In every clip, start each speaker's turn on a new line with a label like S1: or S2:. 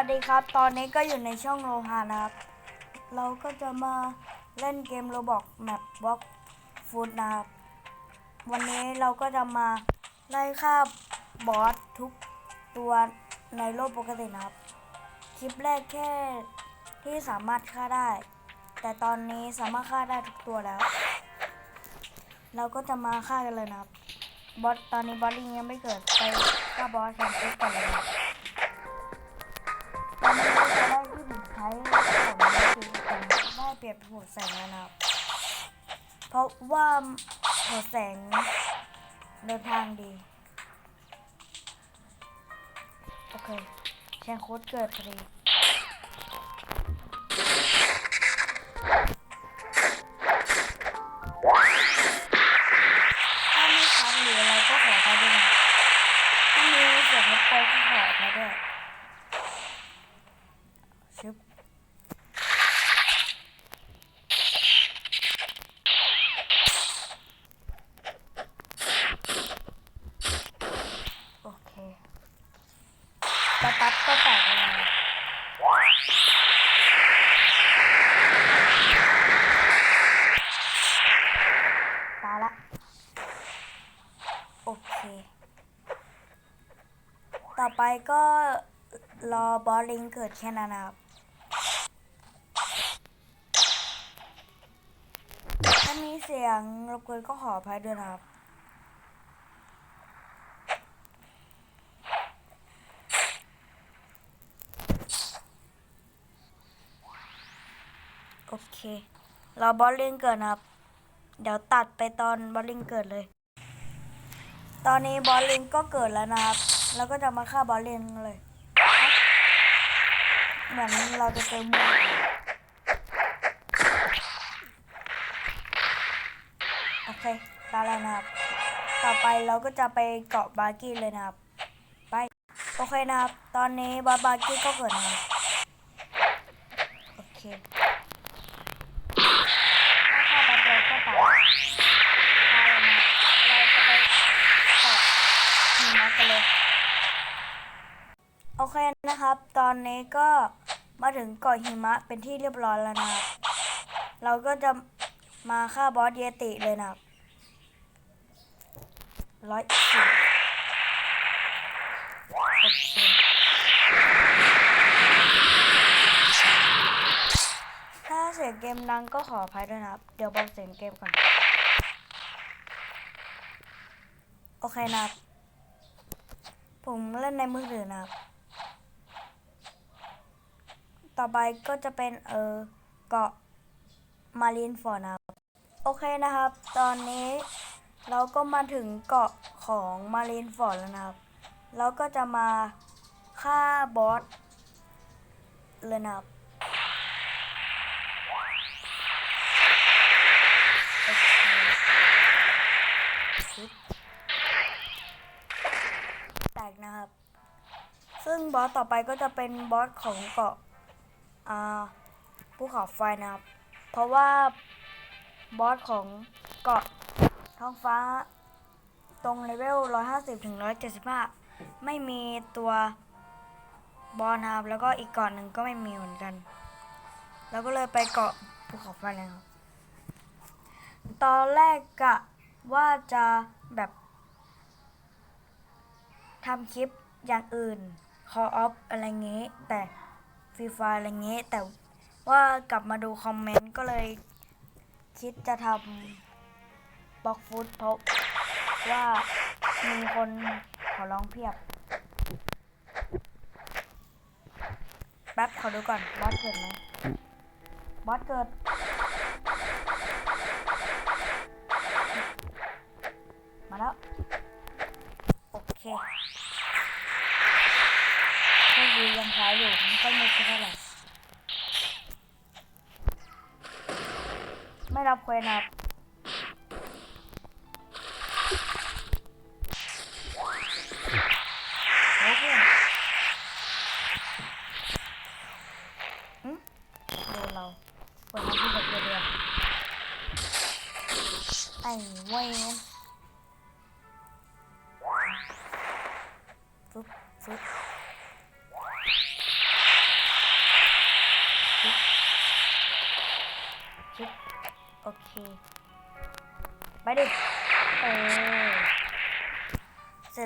S1: วัสดีครับ ตอนนี้ก็อยู่ในช่องโลหานะครับ เราก็จะมาเล่นเกมโรบอกแมปบล็อกฟูดนะครับ วันนี้เราก็จะมาไล่ฆ่าบอสทุกตัวในโลกปกตินะครับ คลิปแรกแค่ที่สามารถฆ่าได้ แต่ตอนนี้สามารถฆ่าได้ทุกตัวแล้ว เราก็จะมาฆ่ากันเลยนะครับ บอสตอนนี้บอสลิงยังไม่เกิดไปฆ่าบอสแคนเซ็ก่อนเลยนะครับ ผมใช้ผมในสีผมได้เปรียบหัวแสงแล้วนะครับ เพราะว่าหัวแสงเดินทางดี โอเคแชงโค้ดเกิดพอดี ถ้าไม่ชัดหรืออะไรก็ขอไปด้วยนะถ้ามีเสียงรบกวนก็ขอไปด้วย ชึบโอเคสตัดก็แตกแล้วตายละ โอเค ต่อ ไปก็รอบอลลิงเกิดแค่นั้นนะครับถ้ามีเสียงรบกวนก็ขออภัยด้วยนะครับโอเครอบอลลิงเกิดนะครับ เดี๋ยวตัดไปตอนบอลลิงเกิดเลย ตอนนี้บอลลิงก็เกิดแล้วนะครับ แล้วก็จะมาฆ่าบอลเลิงเลย เหมือนเราจะเจอมูโอเคตาแล้วนะครับ ต่อไปเราก็จะไปเกาะบาร์กี้เลยนะครับ ไป โอเคนะครับ ตอนนี้บาร์บาร์กี้ก็เกิดนะโอเคถ้าฆ่าบาร์เดียวก็ตายตายแล้วนะครับเราจะไปเกาะหิมะกันเลย โอเค นะครับ ตอนนี้ก็มาถึงเกาะหิมะเป็นที่เรียบร้อยแล้วนะครับ เราก็จะมาฆ่าบอสเยติเลยนะครับร้อยสิบถ้าเสียงเกมดังก็ขออภัยด้วยนะครับ เดี๋ยวบอกเสียงเกมก่อน โอเคนะครับ ผมเล่นในมือถือนะครับ ต่อไปก็จะเป็นเออเกาะมารีนฟอร์นะครับ โอเคนะครับ ตอนนี้เราก็มาถึงเกาะของมารีนฟอร์ดแล้วนะครับ เราก็จะมาฆ่าบอสเลยนะครับแตกนะครับ ซึ่งบอสต่อไปก็จะเป็นบอสของเกาะ ภูเขาไฟนะครับ เพราะว่าบอสของเกาะท้องฟ้า ตรงเลเวล 150ถึง175 ไม่มีตัวบอสนะครับ แล้วก็อีกเกาะหนึ่งก็ไม่มีเหมือนกันแล้วก็เลยไปเกาะภูเขาไฟเลยครับ ตอนแรกกะว่าจะแบบทำคลิปอย่างอื่น Call of อะไรเงี้ แต่ ฟรีไฟอะไรเงี้ยแต่ว่ากลับมาดูคอมเมนต์ก็เลย คิดจะทำบล็อกฟุตเพราะว่ามีคนขอร้องเพียบ แป๊บขอดูก่อนบอสเกิดไหมบอสเกิดมาแล้ว โอเคโชคดียังช้าอยู่ ไม่เท่าไหร่ไม่รับเควนะครับโอเคอืมโดนเราเปิดมาที่แบบเดียวไอ้เวนฟึบฟึบ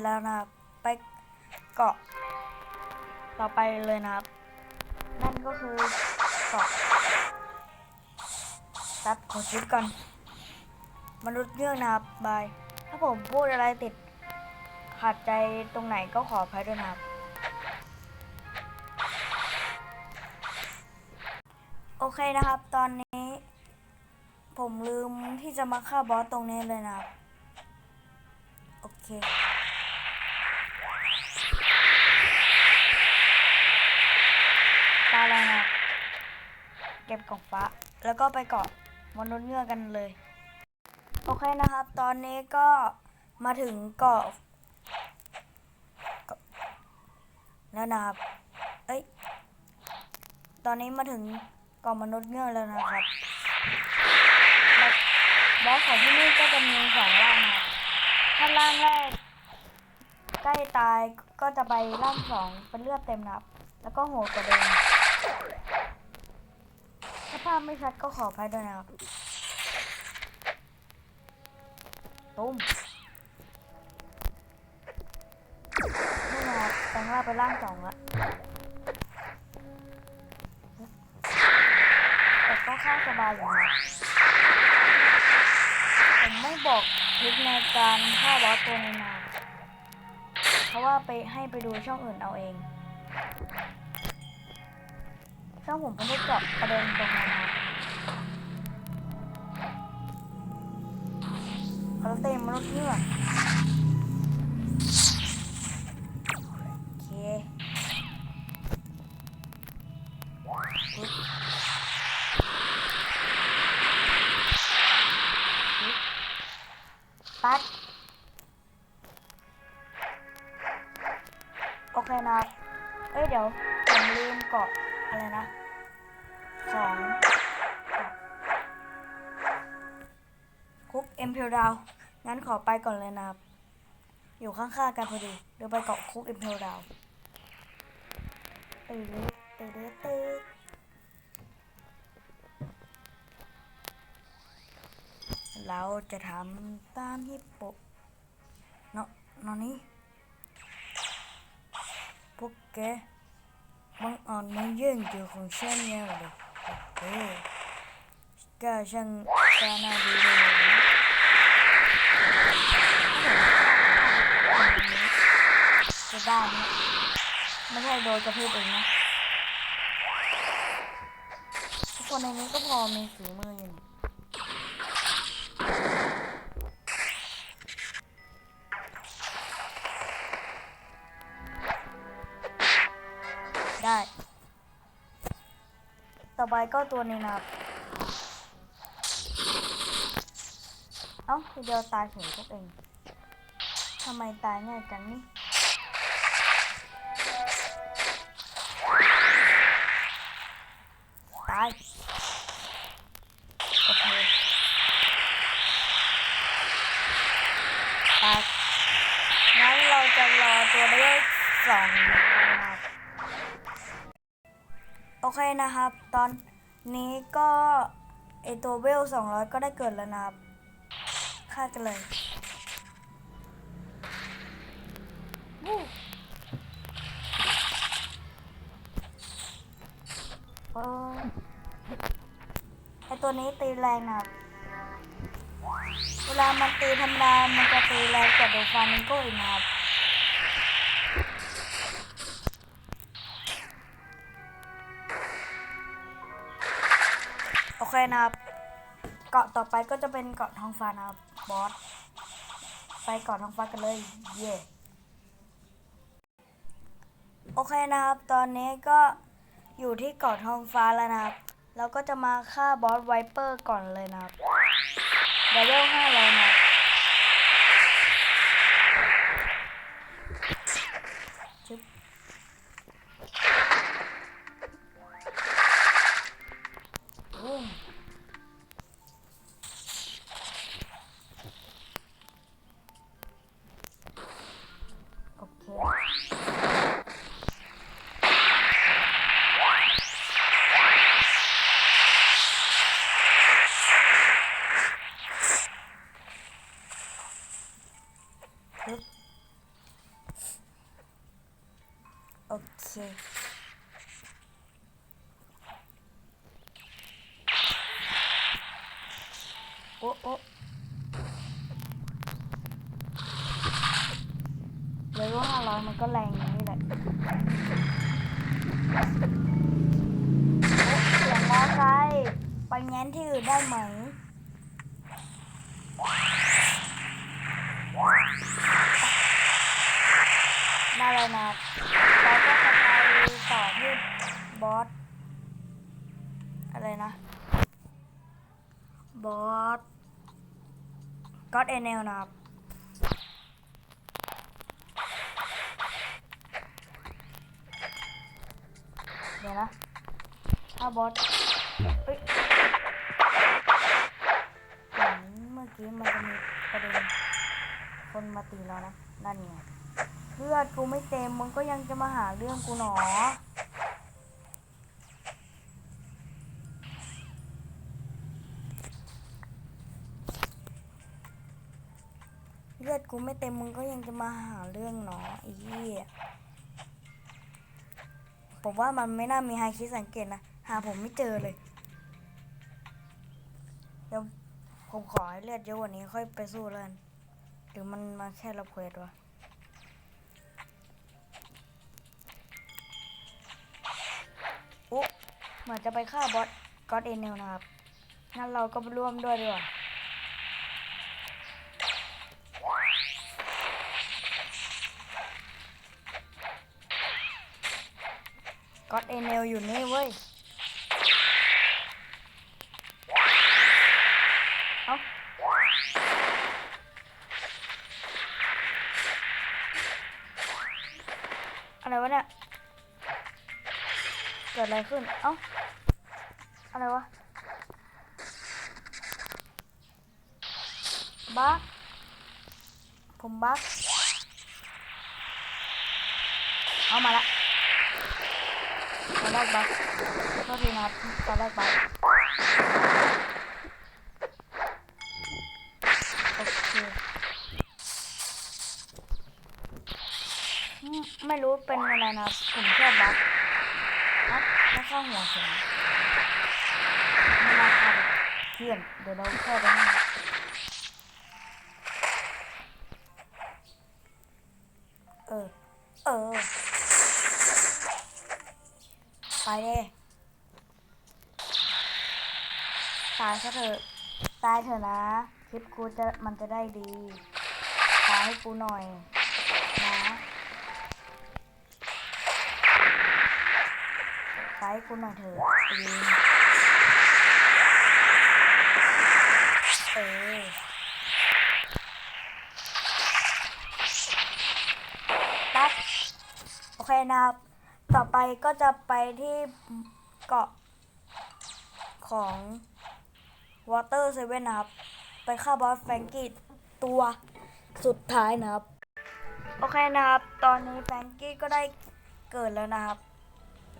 S1: จแล้วนะครับ ไปเกาะ ต่อไปเลยนะครับ นั่นก็คือเกาะตัดขอชิปก่อน มนุษย์เงือกนะครับบาย ถ้าผมพูดอะไรติดขัดใจตรงไหนก็ขออภัยด้วยนะครับ โอเคนะครับ ตอนนี้ ผมลืมที่จะมาฆ่าบอสตรงนี้เลยนะครับ โอเค ตาแล้วนะครับเก็บกองฟ้า แล้วก็ไปเกาะมนุษย์เงือกันเลย โอเคนะครับ ตอนนี้ก็มาถึงเกาะแล้วนะครับ เอ้ย ตอนนี้มาถึงเกาะมนุษย์เงือกแล้วนะครับแล้วบอสของที่นี่ก็จะมีสองร่างนะถ้าร่างแรกใกล้ตายก็จะไปร่างสองเป็นเลือดเต็มนะครับ แล้วก็โหดกว่าเดิมถ้า ภาพไม่ชัดก็ขออภัยด้วยนะครับตุ้มนี่นะแปลงร่างเป็นร่างสองละแต่ก็ค่าสบายอยู่นะผมไม่บอกทริคในการฆ่าบอสตัวนี้นะเพราะว่าไปให้ไปดูช่องอื่นเอาเอง ถ้าผมไม่ได้เจาะประเด็นตรงนั้นนะเขาเต็มมนุษย์เงือก ดาว งั้นขอไปก่อนเลยนะครับ อยู่ข้างๆกันพอดี เดี๋ยวไปเกาะคุกเอ็มเพลดาวตื่นตื่นตื่นเราจะทำตามฮิปโปเนาะนอนนี้ พวกแกบังอ่อนมาเยื่องเจอของฉันเนี่ยเลยเฮ้ยกล้าช่างกล้าน้าดีเลยนะ จะได้ไหมไม่ใช่โดนกระทืบเองนะทุกคนในนี้ก็พอมีฝีมืออยู่ได้ ต่อไปก็ตัวนี้นะครับ เอ้าทีเดียวตายเฉยพวกเอง ทำไมตายง่ายจังนี่ายโอเคตายงั้นเราจะรอตัวเลขสองนะครับโอเคนะครับ ตอนนี้ก็ไอตัวเวลสองร้อยก็ได้เกิดแล้วนะครับฆ่ากันเลยวู้โอ้ยไอตัว นี้ตีแรงนะครับเวลามันตีธรรมดา มันจะตีแรงกว่าโดฟามิงโกอีกนะครับโอเคนะครับ เกาะต่อไปก็จะเป็นเกาะท้องฟ้านะครับบอส ไปเกาะท้องฟ้ากันเลย เย่โอเคนะครับ ตอนนี้ก็อยู่ที่เกาะท้องฟ้าแล้วนะครับ เราก็จะมาฆ่าบอสไวเปอร์ก่อนเลยนะครับเดเวลห้าเลยนะ все. О, о. Vậy quá là mà có làng như này. Ủa, là mó cây. Bằng nhánh thì được đây mày. มอไซค์ไปแง้นที่อื่นได้ไหมได้เลยนะเราก็จะไปต่อที่บอสอะไรนะบอสก็อดเอเนลนะครับเดี๋ยวนะถ้าบอสเอ้ยเมือนเมื่อกี้มันจะมีประเด็นคนมาตีเรานะนั่นไง เพื่อนกูไม่เต็มมึงก็ยังจะมาหาเรื่องกูหนอเลือดกูไม่เต็มมึงก็ยังจะมาหาเรื่องหนอไอ้เหี้ยผมว่ามันไม่น่ามีใครคิดสังเกตนะ หาผมไม่เจอเลย เดี๋ยวผมขอให้เลือดเยอะกว่านี้ค่อยไปสู้แล้วกันหรือมันมาแค่รับเควสวะ โอ้เหมือนจะไปฆ่าบอสก็อดเอนเนลนะครับงั้นเราก็ร่วมด้วยดีกว่าก็อดเอนเนลอยู่นี่เว้ย เอาอะไรวะเนี่ย เกิดอะไร ขึ้น เอ้า อะไรวะบักผมบักเอามาละตอนแรกบักโทษทีนะครับตอนแรกบักโอเคไม่รู้เป็นอะไรนะ ผมแค่บัก ครับแล้วเข้าหัวเข็มไม่น่าเข้าเพื่อนเดี๋ยวเราเข้าไปให้เออ เออ ไปเลยตายซะเถอะ ตายเถอะนะ คลิปกูจะมันจะได้ดี ตายให้กูหน่อย ตายให้กูหน่อยเถอะเออปั๊บโอเคนะครับ ต่อไปก็จะไปที่เกาะของ Water Seven นะครับ ไปฆ่าบอสแฟรงกี้ตัวสุดท้ายนะครับ โอเคนะครับ ตอนนี้แฟรงกี้ก็ได้เกิดแล้วนะครับ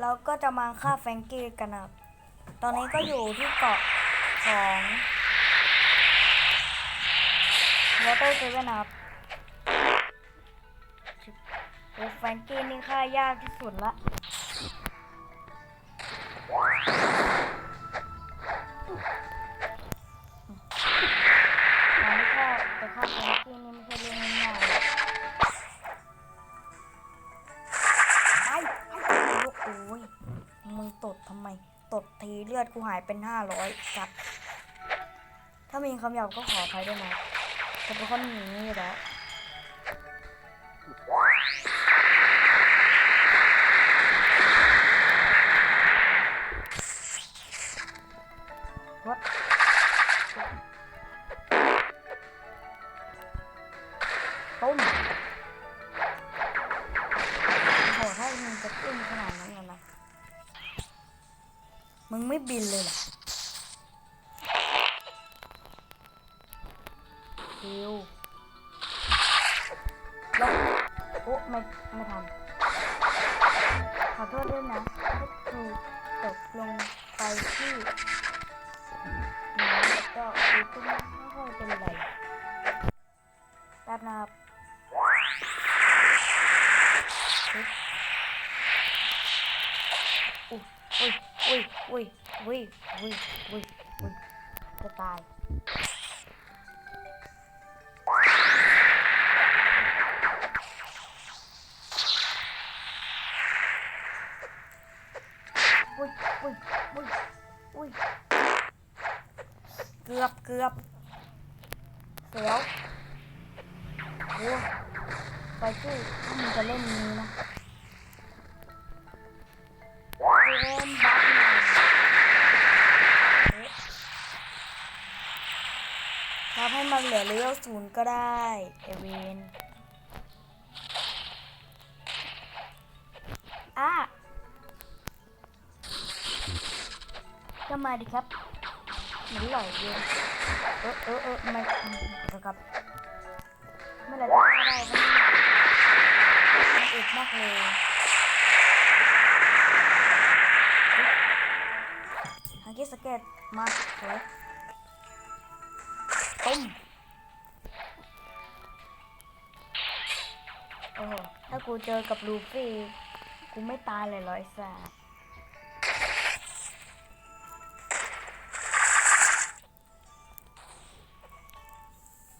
S1: เราก็จะมาฆ่าแฟรงกี้กันนะครับ ตอนนี้ก็อยู่ที่เกาะของ Water Seven นะครับโอ้แฟรงกี้นี่ฆ่ายากที่สุดละการที่ฆ่าจะฆ่าแฟรงกี้นี่ไม่ใช่ กูหายเป็นห้าร้อยจัด ถ้ามีคำหยาบก็ขออภัยด้วยนะจะเป็นคนหนีแล้ว โทษด้วยนะถ้าครูตกลงไปที่น้ำก็คือก็ไม่ค่อยเป็นไรแป๊บนะครับอุ้ยอุ้ยอุ้ยอุ้ยอุ้ยอุ้ยอุ้ยจะตาย อุ้ยอุ้ยอุ้ยเกือบเกือบเสียวโอ้ไปชื่อถ้ามึงจะเล่นนี้นะเล่นบัฟทำให้มันเหลือเลเวลศูนย์ก็ได้ เอเวน ก็มาดิครับหนูหล่อยเกินเออเออเออมันนะครับเมื่อไหรจะฆ่าได้มันอึดมากเลยฮังกี้สเก็ตมาเลยตุ้มโอ้ถ้ากูเจอกับลูฟี่ กูไม่ตายเลยหรอไอ้สัส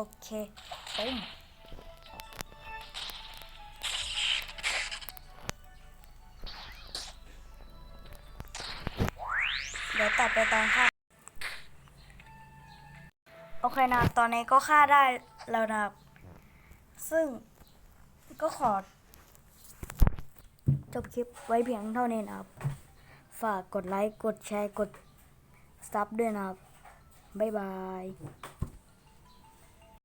S1: อเคตุ้มเดี๋ยวตัดไปตอนฆ่าโอเคนะตอนนี้ก็ฆ่าได้แล้วนะซึ่งก็ขอ จบคลิปไว้เพียงเท่านี้นะครับ ฝากกดไลค์ กดแชร์ กดซับด้วยนะครับ บ๊ายบาย